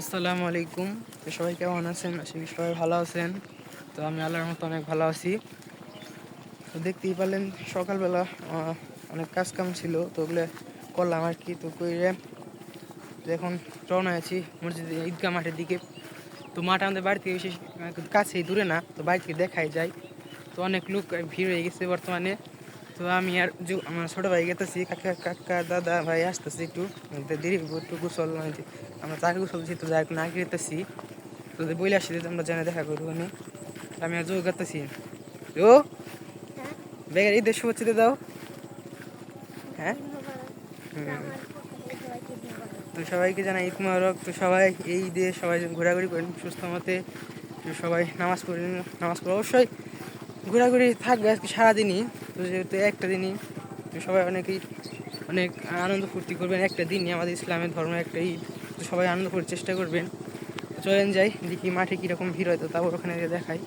আসসালামু আলাইকুম। তো সবাই কেমন আছেন? সবাই ভালো আছেন। তো আমি আল্লাহর মতো অনেক ভালো আছি। তো দেখতেই পারলেন সকালবেলা অনেক কাজ কাম ছিল। তো ওগুলো করলাম আর কি, তো করে তো এখন রওনা আছি মসজিদে, ঈদগাহ মাঠের দিকে। তো মাঠ আমাদের বাড়ি থেকে বিশেষ কাছেই, দূরে না। তো বাড়ি থেকে দেখাই যায়। তো অনেক লোক ভিড় হয়ে গেছে বর্তমানে। তো আমি আর যে- আমার ছোট ভাই গেতেছি কাকা কাকা দাদা ভাই আসতেছি একটু। দেরি একটু গোসল আমরা চাকে গোসল তো যাই না গেতেছি। তো বইলে আসছি আমরা জানে দেখা করব আমি আমি আর যোগ করতেছি ও বেগের ঈদের শুভেচ্ছা দাও। হ্যাঁ? তো সবাইকে জানাই ঈদ মুবারক। তো সবাই এই ঈদে সবাই ঘোরাঘুরি করেন সুস্থ মতে। তো সবাই নামাজ পড়েন নামাজ পড়ে অবশ্যই। ঘোরাঘুরি থাকবে আজকে সারাদিনই, তো যেহেতু একটা দিনই সবাই অনেকেই অনেক আনন্দ ফুর্তি করবেন একটা দিনই, আমাদের ইসলামের ধর্ম একটা ঈদ, তো সবাই আনন্দ করার চেষ্টা করবেন। চলেন যাই, দেখি মাঠে কীরকম ভিড় হয় তো তারপর ওখানে গিয়ে দেখাই।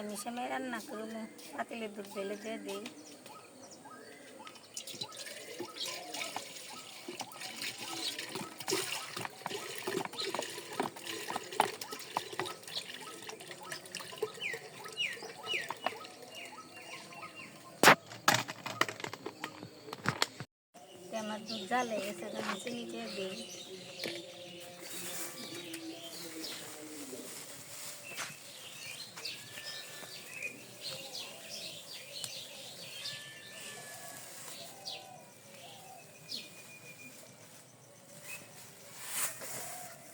আমি সময় রান্না করব পাতিলে দুধ ঢেলে দিয়ে দিই তো আমার দুধ জালে গেছে তো আমি চিনি দিয়ে দিই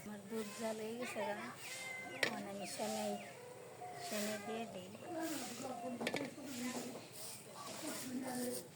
আমার দুধ জাল হয়ে গেছে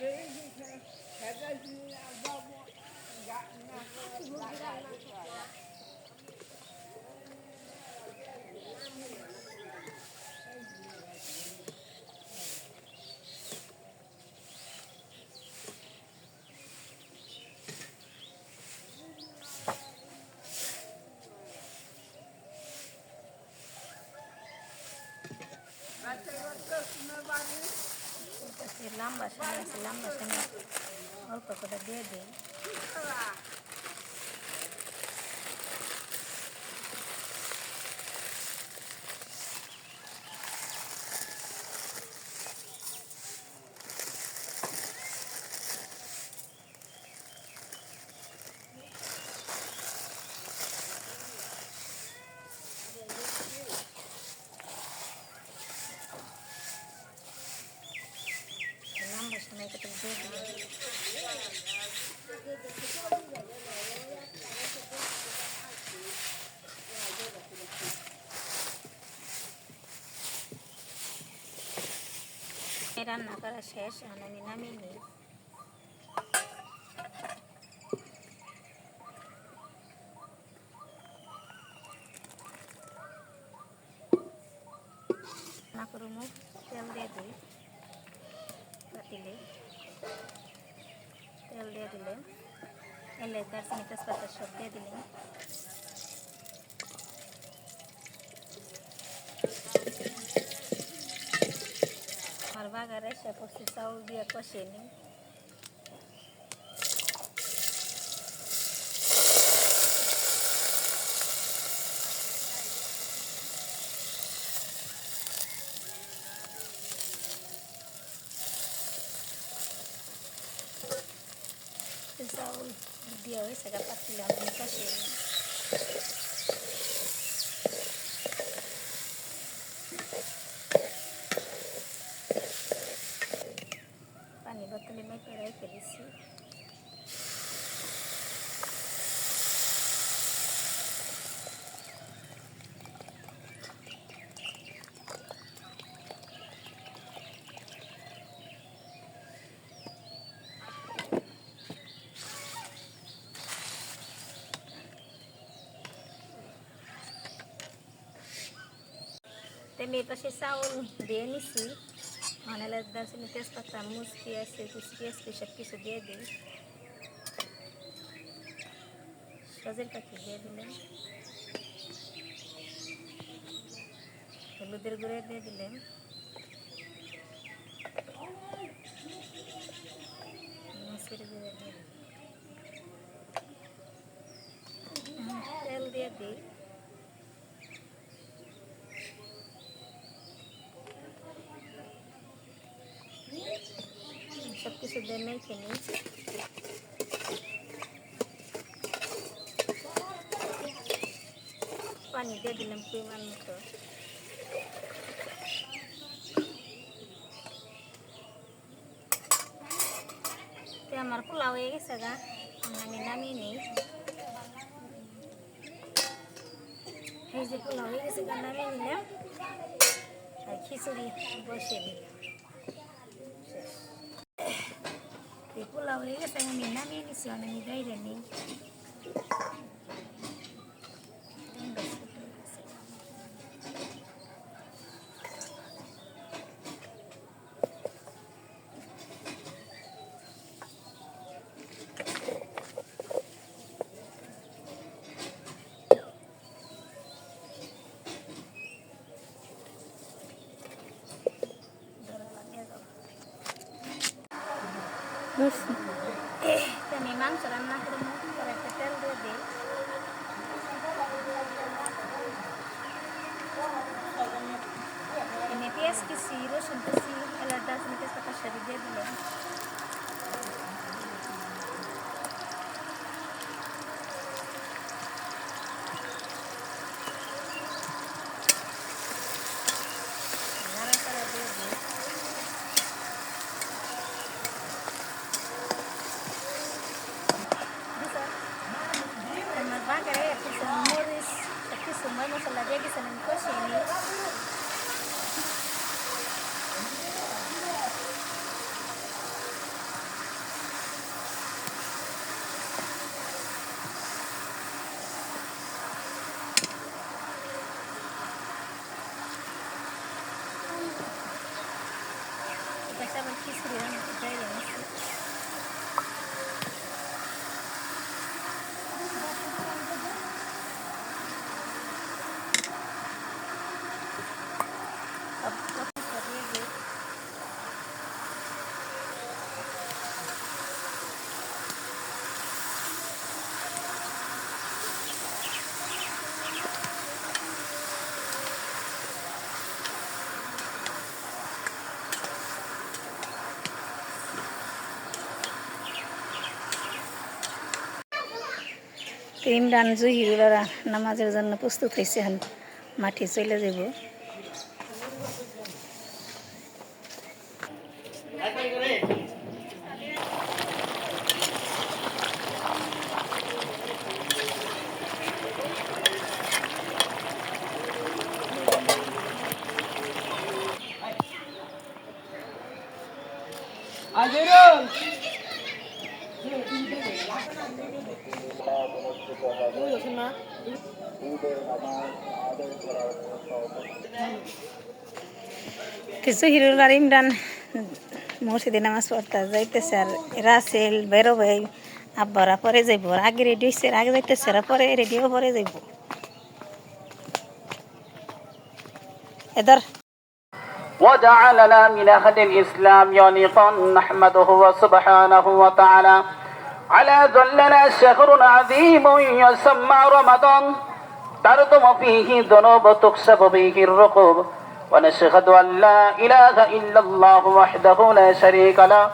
baby, because I didn't have a bubble, and got nothing like that. গা এখন আমি সেমাই সেমাই দিয়ে দিই সে লম্বা সেমাই আছে লম্বা সেমাই অল্প করে দিয়ে দিই লম্বা সেমাই কত দিয়ে দিই এই রান্না করা শেষ, এখন আমি নামিয়ে নিই। তেল দিয়ে দিই। পাতিলে তেল দিয়ে দিলে, এলে দারচিনি, তেজপাতা সব দিয়ে দিলেন আমার বাগারে সে পড়ছি চাউল দিয়ে কষিয়ে নিই চাউল দিয়ে হয়েছে গা পাতিলে আমি কষিয়ে নিই পানি বোতলে মেপে রেখে দিচ্ছি তেমনি এই পাশে চাউল দিয়ে নিছি মানে দারচিনি তেজপাতা মুচ পেঁয়াজ পেঁয়াজ পেঁয়াজ সব কিছু দিয়ে দিই সজের পাখি দিয়ে দিলেন হলুদের গুঁড়ো দিয়ে দিলেন মসুর গুঁড়ো দিয়ে তেল দিয়ে দিই সব কিছু দিয়ে মেখে নিই পানি দিয়ে দিলাম পরিমাণ মতো আমার পোলাও হয়ে গেছে গা আমি নামিয়ে নিই। এই যে পোলাও হয়ে গেছে গা নামিয়ে নিলাম। আর খিচুড়ি বসে দিলাম I'm not mi Nami আমি মাংস রান্না পরে একটা তেল দিয়ে দিই পেঁয়াজ কিসি রসুন কিসি এলাচ দারচিনি তেজপাতা সবই দিয়ে দিলাম তো ইমরান জহিরুলারা নামাজের জন্য প্রস্তুত হয়েছে এখন। মাঠে চলে যাব। আজিরুল না তো জহিরুল আর ইমরান মসজিদে নামাজ পড়তে যাইতেছে আর রাসেল বেরো ভাই আব্বারা পরে যাইব আর আগে রেডি হয়েছে আর আগে যাইতেছে আর পরে রেডিও পরে যাইব এদর وجعلنا من أهل الإسلام يونيقا نحمده سبحانه وتعالى على ظلنا شهر عظيم يسمى رمضان ترضم فيه ذنوب تكسب به الرقوب ونشهد أن لا إله إلا الله وحده لا شريك له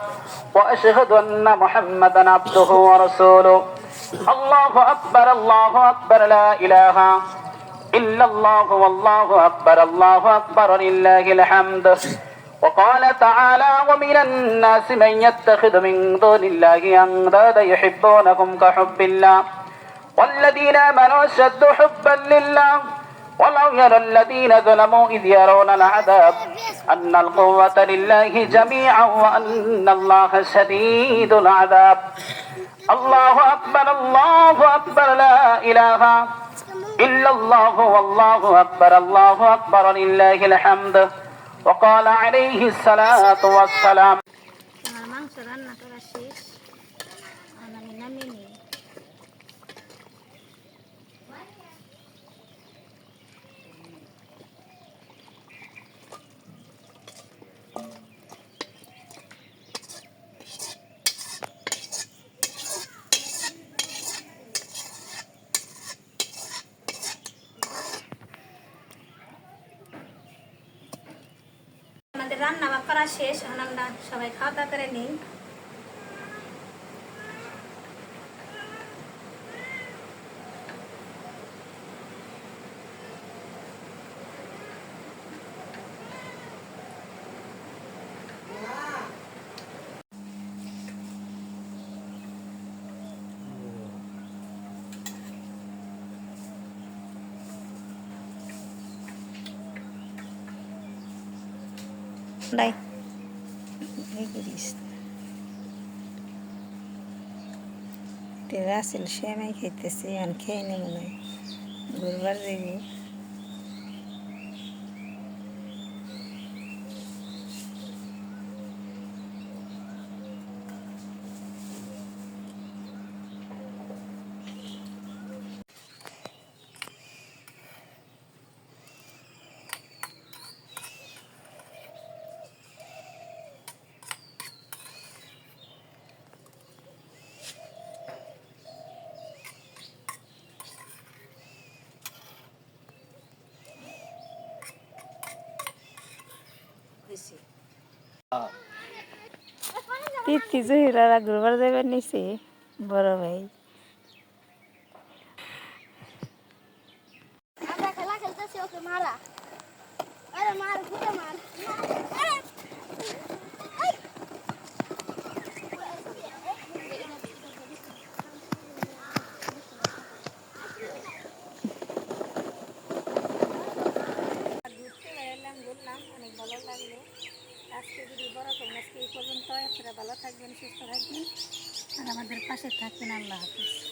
وأشهد أن محمدا عبده ورسوله الله أكبر الله أكبر لا إله إلا الله والله أكبر الله أكبر لله الحمد وقال تعالى ومن الناس من يتخذ من دون الله أندادا يحبونهم كحب الله. والذين آمنوا أشد حبا لله. ولو يرى الذين ظلموا إذ يرون العذاب. أن القوة لله جميعا وأن الله شديد العذاب. الله أكبر الله أكبر لا إله إلا الله. والله أكبر الله أكبر لله الحمد. وقال عليه الصلاة والسلام রান্না বা করা শেষ। এখন আমরা সবাই খাওয়া দাওয়া করে নিই Đây. এই সে রাসেল শ্যামাই খাইতেছি এখন খেয়ে নে মনে হয় ঘুরবার যাবি তিথি জহিরারা ঘুরবার যাবেন নিছি বড় ভাই আমরা খেলা খেলতেছি ওকে মারা আরে মার ঘুরে মার আরে এই! ঘুরতে বেরোলাম ঘুরলাম অনেক ভালো লাগল আজকে যদি বড় করুন আজকে এই পর্যন্ত আপনারা ভালো থাকবেন সুস্থ থাকবেন আর আমাদের পাশে থাকবেন আল্লাহ হাফিজ।